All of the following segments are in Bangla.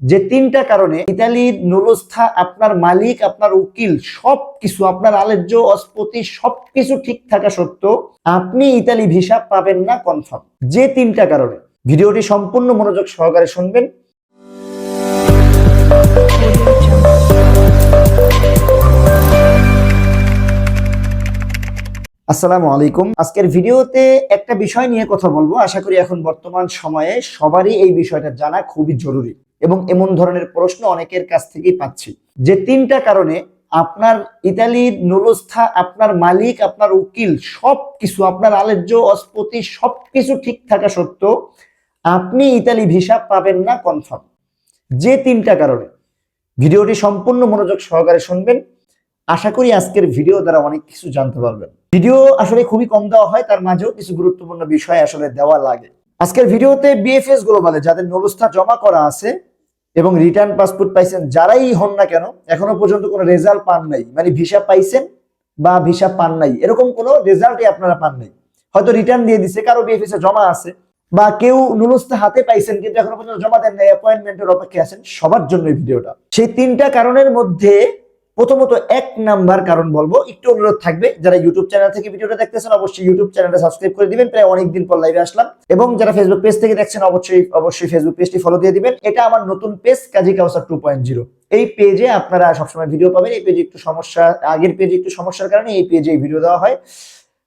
যে তিনটা কারণে ইতালির নুরস্থা আপনার মালিক, আপনার উকিল, সবকিছু, আপনার আলেজ্য, অস্পতি, সবকিছু ঠিক থাকা সত্ত্বেও আপনি ইতালি ভিসা পাবেন না কনফার্ম যে তিনটা কারণে। ভিডিওটি সম্পূর্ণ মনোযোগ সহকারে শুনবেন। আসসালামু আলাইকুম। আজকের ভিডিওতে একটা বিষয় নিয়ে কথা বলব। আশা করি এখন বর্তমান সময়ে সবারই এই বিষয়টা জানা খুবই জরুরি। এবং এমন ধরনের প্রশ্ন অনেকের কাছ থেকেই পাচ্ছি। যে তিনটা কারণে আপনার ইতালির নুরস্থা আপনার মালিক, আপনার উকিল সবকিছু, আপনার আলেজ্য, অস্পতি সবকিছু ঠিক থাকা সত্ত্বেও আপনি ইতালি ভিসা পাবেন না কনফার্ম। যে তিনটা কারণে। ভিডিওটি সম্পূর্ণ মনোযোগ সহকারে শুনবেন। আশা করি আজকের ভিডিও দ্বারা অনেক কিছু জানতে পারবেন। ভিডিও আসলে খুবই কম দেওয়া হয়, তার মাঝেও কিছু গুরুত্বপূর্ণ বিষয় আসলে দেওয়া লাগে। আজকের ভিডিওতে বিএফএস গ্লোবালে যাদের নবস্থা জমা করা আছে এবং রিটার্ন পাসপোর্ট পাইছেন, যারাই হন না কেন, এখনও পর্যন্ত কোনো রেজাল্ট পান নাই। মানে ভিসা পাইছেন বা ভিসা পান নাই। এরকম কোনো রেজাল্টই আপনারা পান নাই। হয়তো রিটার্ন দিয়ে দিছে, কারও বিএফএস জমা আছে, বা কেউ নুলস্থা হাতে পাইছেন, কিন্তু এখনও পর্যন্ত জমা দেন নাই অ্যাপয়েন্টমেন্টের অপেক্ষায় আছেন, সবার জন্য ভিডিওটা সেই তিনটা কারণের মধ্যে প্রথমত এক নাম্বার কারণ বলব, একটু অনুরোধ থাকবে, যারা ইউটিউব চ্যানেল থেকে ভিডিওটা দেখতেছেন, অবশ্যই ইউটিউব চ্যানেলটা সাবস্ক্রাইব করে দিবেন, প্রায় অনেকদিন পর লাইভে আসলাম। এবং যারা ফেসবুক পেজ থেকে দেখছেন, অবশ্যই অবশ্যই ফেসবুক পেজটি ফলো দিয়ে দিবেন। এটা আমার নতুন page Kazi Kausar two point zero এই পেজে আপনারা সবসময় ভিডিও পাবেন, এই পেজে একটু সমস্যা, আগের পেজে একটু সমস্যার কারণে এই পেজে ভিডিও দেওয়া হয়।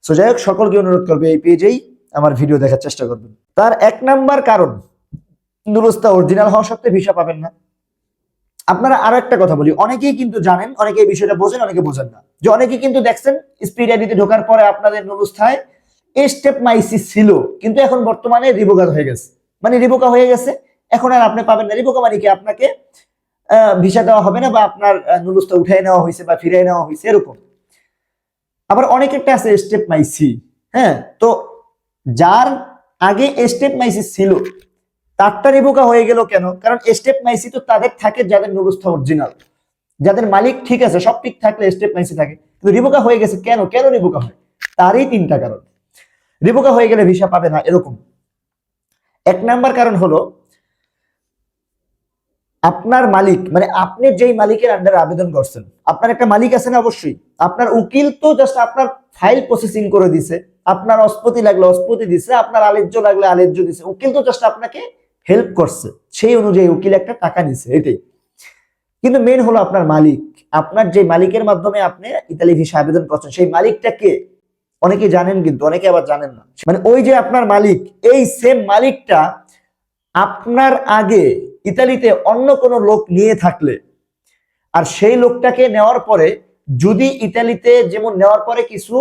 সো যাই হোক, সকলকে অনুরোধ করবে এই পেজেই আমার ভিডিও দেখার চেষ্টা করবেন। তার এক নাম্বার কারণ, নুরস্তা অরিজিনাল হওয়া সত্ত্বে ভিসা পাবেন না। আপনারা আরও একটা কথা বলি। অনেকেই কিন্তু জানেন অনেকে এই বিষয়টা বোঝেন, অনেকে বোঝেন না। যে অনেকেই কিন্তু দেখছেন স্পিড আইডিতে ঢোকার পরে আপনাদের নুরস্থায় স্টেপ মাইসি ছিল, কিন্তু এখন বর্তমানে রিবোকা হয়ে গেছে। মানে রিবোকা হয়ে গেছে, এখন আর আপনি পাবেন না। রিবোকা মানে কি আপনাকে ভিসা দেওয়া হবে না বা আপনার নুরস্থা উঠাই নেওয়া হয়েছে বা ফিরাই নেওয়া হয়েছে, এরকম। আবার অনেক একটা আছে স্টেপ মাইসি হ্যাঁ? তো যার আগে স্টেপ মাইসি ছিল তারটা রিবোকা হয়ে গেল কেন? কারণ স্টেপ মাইসি তো তাদের থাকে যাদের নুরস্থা অরিজিনাল যাদের মালিক ঠিক আছে, সব ঠিক থাকলে স্টেপ মাইসি থাকে। কিন্তু রিবোকা হয়ে গেছে কেন? কেন রিবোকা হয়? তারই তিনটা কারণ। রিবোকা হয়ে গেলে ভিসা পাবে না, এরকম। এক নাম্বার কারণ হলো, আপনার মালিক মানে আপনি যেই মালিকের আন্ডারে আবেদন করছেন, আপনার একটা মালিক আছে না অবশ্যই, আপনার উকিল তো জাস্ট আপনার ফাইল প্রসেসিং করে দিছে, আপনার অস্পতি লাগলে অস্পতি দিছে, আপনার আলেজ্য লাগলে আলেজ্য দিছে, উকিল তো জাস্ট আপনাকে হেল্প করছে, সেই অনুযায়ী উকিল একটা টাকা নিছে, এটাই। কিন্তু মেন হলো আপনার মালিক। আপনার যে মালিকের মাধ্যমে আপনি ইতালি ভিসা আবেদন করছেন, সেই মালিকটা কে? অনেকে জানেন কিন্তু, অনেকে আবার জানেন না। মানে ওই যে আপনার মালিক, এই সেম মালিকটা আপনার আগে ইতালিতে অন্য কোনো লোক নিয়ে থাকলে, আর সেই লোকটাকে নেওয়ার পরে, যদি ইতালিতে যেমন নেওয়ার পরে কিছু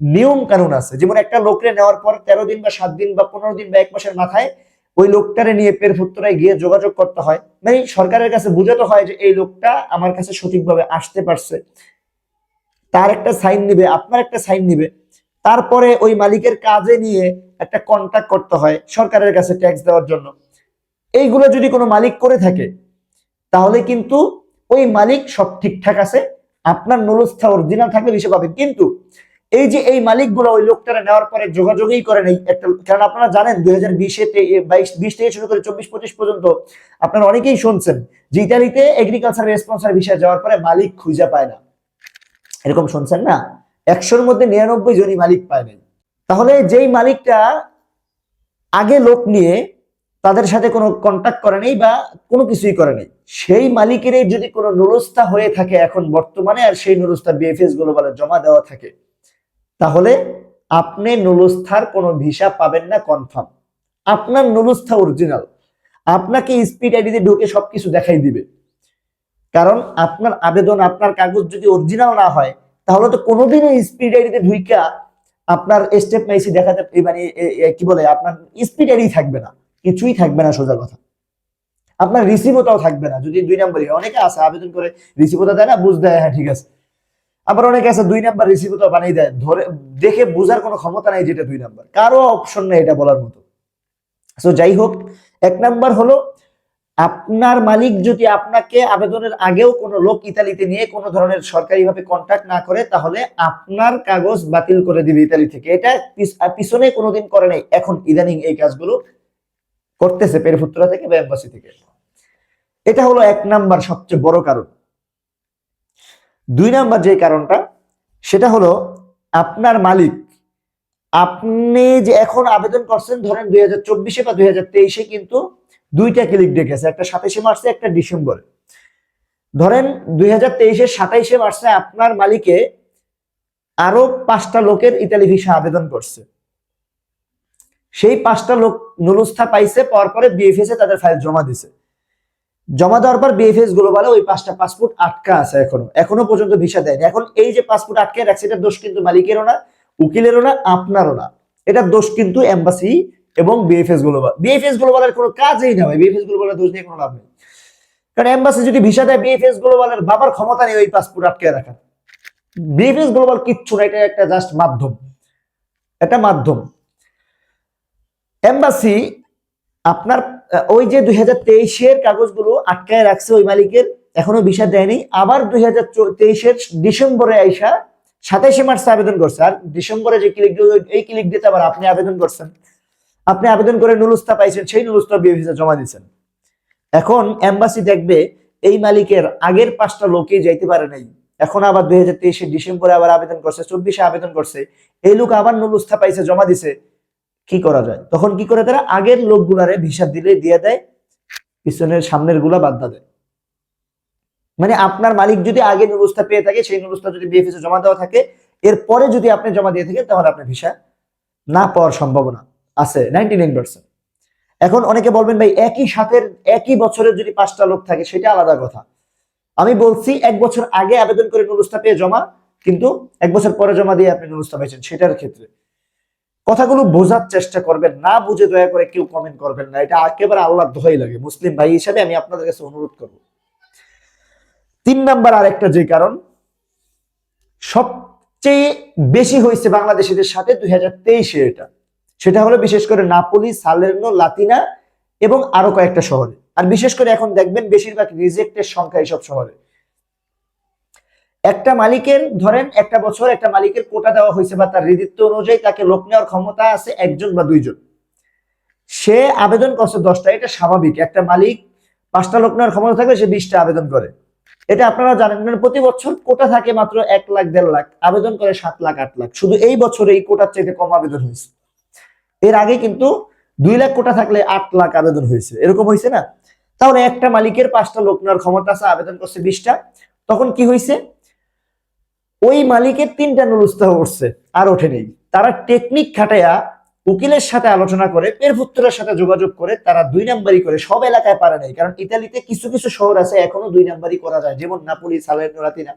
নিয়ম কানুন আছে, যেমন একটা লোকরে নেওয়ার পর তেরো দিন বা সাত দিন বা পনেরো দিন বা এক মাসের মাথায় ওই লোকটারে নিয়ে পেরফুত্তরায় গিয়ে যোগাযোগ করতে হয়। মানে সরকারের কাছে বুঝাতে হয় যে এই লোকটা আমার কাছে সঠিকভাবে আসতে পারছে। তার একটা সাইন নিবে, আপনার একটা সাইন নিবে। তারপরে ওই মালিকের কাজে নিয়ে একটা কন্ট্যাক্ট করতে হয় সরকারের কাছে ট্যাক্স দেওয়ার জন্য। এইগুলো যদি কোনো মালিক করে থাকে, তাহলে কিন্তু ওই মালিক সব ঠিকঠাক আছে, আপনার নুরস্থা অরিজিনাল থাকলে বিষয় পাবেন। কিন্তু এই যে এই মালিকগুলো ওই লোকটারা নেওয়ার পরে যোগাযোগই করে নেই। একটা কারণ আপনারা জানেন দুই হাজার বিশে বিশ থেকে শুরু করে চব্বিশ, পঁচিশ পর্যন্ত আপনারা অনেকেই শুনছেন যে ইতালিতে এগ্রিকালচার রেসপন্সার ভিসা যাওয়ার পরে মালিক খুঁজে পায় না। এরকম শুনছেন না? একশোর মধ্যে নিরানব্বই জনই মালিক পায় নাই। তাহলে যেই মালিকটা আগে লোক নিয়ে তাদের সাথে কোনো কন্ট্যাক্ট করে নেই বা কোনো কিছুই করে নেই, সেই মালিকেরই যদি কোনো নুরস্থা হয়ে থাকে এখন বর্তমানে, আর সেই নুরস্থা বিএফএসগুলো বলে জমা দেওয়া থাকে তাহলে আপনি নুলুস্থার কোনো ভিসা পাবেন না কনফার্ম আপনার নুলুস্থা অরিজিনাল আপনাকে স্পিড আইডিতে ঢুকে সবকিছু দেখাই দিবে। কারণ আপনার আবেদন, আপনার কাগজ যদি অরিজিনাল না হয়, তাহলে তো কোনোদিনও স্পিড আইডিতে ঢুইকা আপনার স্টেপ মাইসি দেখাতে মানে কি বলে, আপনার স্পিড আইডি থাকবে না। কিছুই থাকবে না সোজা কথা। আপনার রিসিভওটাও থাকবে না। যদি দুই নম্বরই অনেকে আছে, আবেদন করে রিসিভওটা দেয় না, বুঝ দেয় হ্যাঁ ঠিক আছে। আবার অনেকে আছে দুই নাম্বার রিসিভও বানিয়ে দেয়। ধরে, দেখে বোঝার কোনো ক্ষমতা নাই যেটা দুই নাম্বার। কারও অপশন নেই এটা বলার মতো। সো যাই হোক, এক নাম্বার হলো, আপনার মালিক যদি আপনাকে আবেদনের আগেও কোনো লোক ইতালিতে নিয়ে কোনো ধরনের সরকারিভাবে কন্ট্যাক্ট না করে, তাহলে আপনার কাগজ বাতিল করে দিবে ইতালি থেকে। এটা পিছনে কোনোদিন করে নাই। এখন ইদানিং এই কাজগুলো করতেছে পেরফুত্তরা থেকে বা এম্বাসি থেকে। এটা হলো এক নাম্বার সবচেয়ে বড় কারণ। দুই নাম্বার যে কারণটা, সেটা হলো আপনার মালিক, আপনি যে এখন আবেদন করছেন ধরেন দুই হাজার চব্বিশে বা দুই হাজার তেইশে কিন্তু দুইটা ক্লিক ডেকেছে একটা সাতাইশে মার্চে, একটা ডিসেম্বরে। ধরেন দুই হাজার তেইশের সাতাইশে মার্চে আপনার মালিকে আরও পাঁচটা লোকের ইতালি ভিসা আবেদন করছে। সেই পাঁচটা লোক নুলুস্থা পাইছে পরপরে বিএফএস এ তাদের ফাইল জমা দিছে। জমা দেওয়ার পর বিএফএস গ্লোবালে ওই পাঁচটা পাসপোর্ট আটকা আছে এখনও। এখনও পর্যন্ত ভিসা দেয়নি। এখন এই যে পাসপোর্ট আটকে রাখছে, এটা দোষ কিন্তু মালিকেরও না, উকিলেরও না, আপনারও না। এটা দোষ কিন্তু এম্বাসি এবং বিএফএস গ্লোবাল বিএফএস গ্লোবালের কোনো কাজই না ভাই। বিএফএস গ্লোবালের দোষ নিয়ে কোনো লাভ নেই। কারণ এম্বাসি যদি ভিসা দেয় বিএফএস গ্লোবালের বাবার ক্ষমতা নেই ওই পাসপোর্ট আটকে রাখার। বিএফএস গ্লোবাল কিচ্ছু না, এটা একটা জাস্ট মাধ্যম। এটা মাধ্যম। এম্বাসি আপনার ওই যে দুই হাজার তেইশের কাগজগুলো আটকায় রাখছে ওই মালিকের, এখনও ভিসা দেয়নি। আবার দুই হাজার তেইশের ডিসেম্বরে আইসা সাতাইশে মার্চে আবেদন করছে। আর ডিসেম্বরে যে ক্লিক এই ক্লিক দিতে আবার আপনি আবেদন করছেন। আপনি আবেদন করে নুলুস্তা পাইছেন, সেই নুলুস্তা বিয়ে ভিসা জমা দিচ্ছেন এখন এম্বাসি দেখবে এই মালিকের আগের পাঁচটা লোকই যাইতে পারে নাই। এখন আবার দুই হাজার তেইশে ডিসেম্বরে আবার আবেদন করছে, চব্বিশে আবেদন করছে। এই লোক আবার নুলুস্থা পাইছে, জমা দিছে। কি করা যায়? তখন কি করে তারা? আগের লোকগুলারে ভিসা দিলে দিয়ে দেয়, পিছনের সামনেরগুলা বাদ দেয়। মানে আপনার মালিক যদি আগে নুরুস্তা পেয়ে থাকে, সেই নুরুস্তা যদি বিএফএস জমা দেওয়া থাকে, এরপরে যদি আপনি জমা দিয়ে থাকেন তাহলে আপনার ভিসা না পাওয়ার সম্ভাবনা আছে নাইনটি নাইন এখন অনেকে বলবেন, ভাই, একই সাথের, একই বছরের যদি পাঁচটা লোক থাকে, সেটা আলাদা কথা। আমি বলছি, এক বছর আগে আবেদন করে নুরুস্তা পেয়ে জমা, কিন্তু এক বছর পরে জমা দিয়ে আপনি নুরুস্তা পেয়েছেন, সেটার ক্ষেত্রে। কথাগুলো বোঝার চেষ্টা করবেন, না বুঝে দয়া করে কেউ কমেন্ট করবেন না। এটা একেবারে আল্লাহ দোহাই লাগে। মুসলিম ভাই হিসাবে আমি আপনাদের কাছে অনুরোধ করব। তিন নাম্বার আরেকটা যে কারণ, সবচেয়ে বেশি হয়েছে বাংলাদেশিদের সাথে দুই হাজার তেইশে এটা। সেটা হলো বিশেষ করে নাপোলি, সালের্নো, লাতিনা এবং আরও কয়েকটা শহরে। আর বিশেষ করে এখন দেখবেন বেশিরভাগ রিজেক্টের সংখ্যা এইসব শহরে। একটা মালিকের, ধরেন একটা বছর একটা মালিকের কোটা দেওয়া হয়েছে বা তার হৃদিত্ব অনুযায়ী তাকে লোক নেওয়ার ক্ষমতা আছে একজন বা দুইজন। সে আবেদন করছে দশটা, এটা স্বাভাবিক। একটা মালিক পাঁচটা লোক নেওয়ার ক্ষমতা থাকলে সে বিশটা আবেদন করে। এটা আপনারা জানেন মানে প্রতি বছর কোটা থাকে মাত্র এক লাখ, দেড় লাখ, আবেদন করে সাত লাখ, আট লাখ। শুধু এই বছরে এই কোটার চাইতে কম আবেদন হয়েছে। এর আগে কিন্তু দুই লাখ কোটা থাকলে আট লাখ আবেদন হয়েছে। এরকম হয়েছে না? তাহলে একটা মালিকের পাঁচটা লোক নেওয়ার ক্ষমতা আছে, আবেদন করছে বিশটা। তখন কি হয়েছে? ওই মালিকের তিনটা নুরুস্তাহ উঠছে আর ওঠে নেই তারা টেকনিক খাটাইয়া উকিলের সাথে আলোচনা করে পেরপুত্রের সাথে যোগাযোগ করে, তারা দুই নাম্বারি করে, সব এলাকায় পারে নাই। কারণ ইতালিতে কিছু কিছু শহর আছে, এখনও দুই নাম্বারই করা যায়, যেমন নাপুলি সালেনো লাতিনা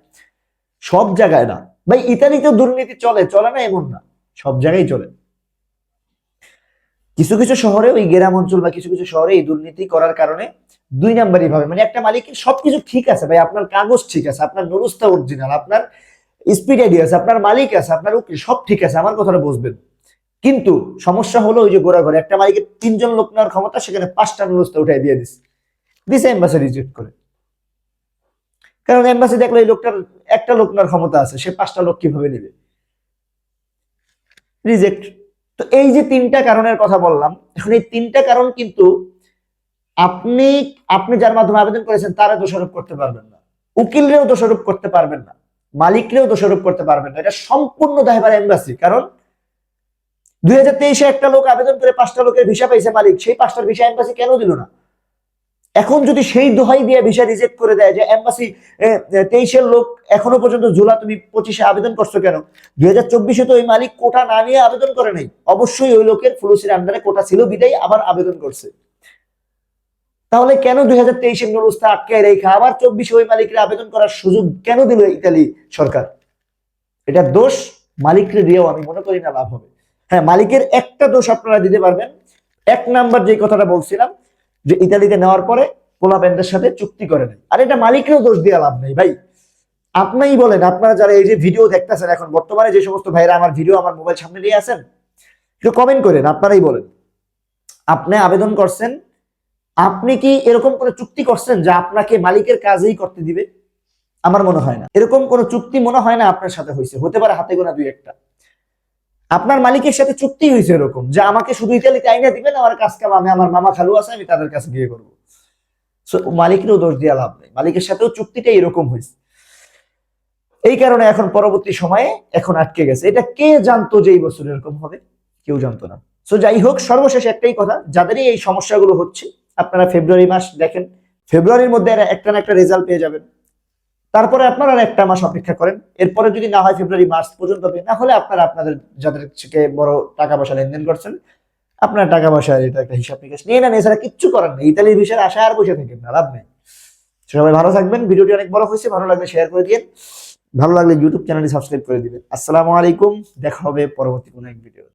সব জায়গায় না। ভাই, ইতালিতেও দুর্নীতি চলে চলে না এমন না। সব জায়গায় চলে। কিছু কিছু শহরে ওই গ্রাম অঞ্চল বা কিছু কিছু শহরে এই দুর্নীতি করার কারণে দুই নাম্বারই ভাবে। মানে একটা মালিকের সবকিছু ঠিক আছে, ভাই, আপনার কাগজ ঠিক আছে, আপনার নুরুস্তা অরিজিনাল আপনার স্পিড আইডি আছে, আপনার মালিক আছে, আপনার উকিল, সব ঠিক আছে, আমার কথাটা বুঝবেন। কিন্তু সমস্যা হলো ওই যে গোড়া ঘরে, একটা মালিকের তিনজন লোক নেওয়ার ক্ষমতা, সেখানে পাঁচটা নুরুস্তা উঠাই দিয়ে দিস দিছে এম্বাসি রিজেক্ট করে। কারণ এম্বাসি দেখল এই লোকটার একটা লোক নেওয়ার ক্ষমতা আছে, সে পাঁচটা লোক কীভাবে নেবে? রিজেক্ট তো এই যে তিনটা কারণের কথা বললাম, এখন এই তিনটা কারণ কিন্তু আপনি আপনি যার মাধ্যমে আবেদন করেছেন, তারা দোষারোপ করতে পারবেন না। উকিলরেও দোষারোপ করতে পারবেন না। মালিকরেও দোষারোপ করতে পারবেন না। এটা সম্পূর্ণ দায়ভার এম্বাসি কারণ দুই হাজার তেইশে একটা লোক আবেদন করে পাঁচটা লোকের ভিসা পাইছে মালিক, সেই পাঁচটার ভিসা এম্বাসি কেন দিল না? এখন যদি সেই দোহাই দিয়ে ভিসা রিজেক্ট করে দেয় যে এম্বাসি তেইশের লোক এখনও পর্যন্ত জুলা তুমি পঁচিশে আবেদন করছ কেন? দুই হাজার চব্বিশে তো ওই মালিক কোটা না নিয়ে আবেদন করে নাই। অবশ্যই ওই লোকের ফুলুসির আন্ডারে কোটা ছিল, বিদায় আবার আবেদন করছে। তাহলে কেন দুই হাজার তেইশের নুরুস্তা আটকায় রেখা আবার চব্বিশে ওই মালিকের আবেদন করার সুযোগ কেন দিল ইতালি সরকার? এটা দোষ মালিককে দিয়েও আমি মনে করি না লাভ হবে। হ্যাঁ মালিকের একটা দোষ আপনারা দিতে পারবেন। এক নাম্বার যে কথাটা বলছিলাম, যে ইতালিতে নেওয়ার পরে পোলা ব্যান্ডের সাথে চুক্তি করে নেই আর এটা মালিকেরও দোষ দিয়ে লাভ নেই, ভাই। আপনিই বলেন, আপনারা যারা এই যে ভিডিও দেখতেছেন এখন, বর্তমানে যে সমস্ত ভাইরা আমার ভিডিও আমার মোবাইল সামনে নিয়ে আসেন, একটু কমেন্ট করেন, আপনারাই বলেন। আপনি আবেদন করছেন আপনি কি এরকম কোনো চুক্তি করছেন যা আপনাকে মালিকের কাজেই করতে দিবে? আমার মনে হয় না। এরকম কোনো চুক্তি মনে হয় না আপনার সাথে হয়েছে হতে পারে হাতে গোনা দুই একটা। আপনার মালিকের সাথে চুক্তি হয়েছে এরকম যে আমাকে শুধু ইতালিতে আইনা দিবেন, আমার কাজ কাম আমি, আমার মামা খালু আছে, আমি তাদের কাছে বিয়ে করব। মালিকেরও দোষ দেওয়া লাভ নেই। মালিকের সাথেও চুক্তিটা এরকম হয়েছে এই কারণে এখন পরবর্তী সময়ে এখন আটকে গেছে। এটা কে জানতো যে এই বছর এরকম হবে? কেউ জানতো না। সো যাই হোক, সর্বশেষ একটাই কথা, যাদেরই এই সমস্যাগুলো হচ্ছে আপনারা ফেব্রুয়ারি মাস দেখেন, ফেব্রুয়ারির মধ্যে একটা না একটা রেজাল্ট পেয়ে যাবেন। তারপরে আপনারা একটা মাস অপেক্ষা করেন। এরপরে যদি না হয় ফেব্রুয়ারি, মার্চ পর্যন্ত না হলে আপনারা আপনাদের যাদের থেকে বড় টাকা পয়সা লেনদেন করছেন, আপনার টাকা পয়সা এটা একটা হিসাব নিকাশ নিয়ে নেন। এছাড়া কিচ্ছু করার নেই। ইতালির বিষয়ে আশা আর বসে থাকেন না, লাভ নেই। সবাই ভালো থাকবেন। ভিডিওটি অনেক বড় হয়েছে, ভালো লাগলে শেয়ার করে দিন ভালো লাগলে ইউটিউব চ্যানেলটি সাবস্ক্রাইব করে দিবেন। আসসালামু আলাইকুম। দেখা হবে পরবর্তী কোনো এক ভিডিও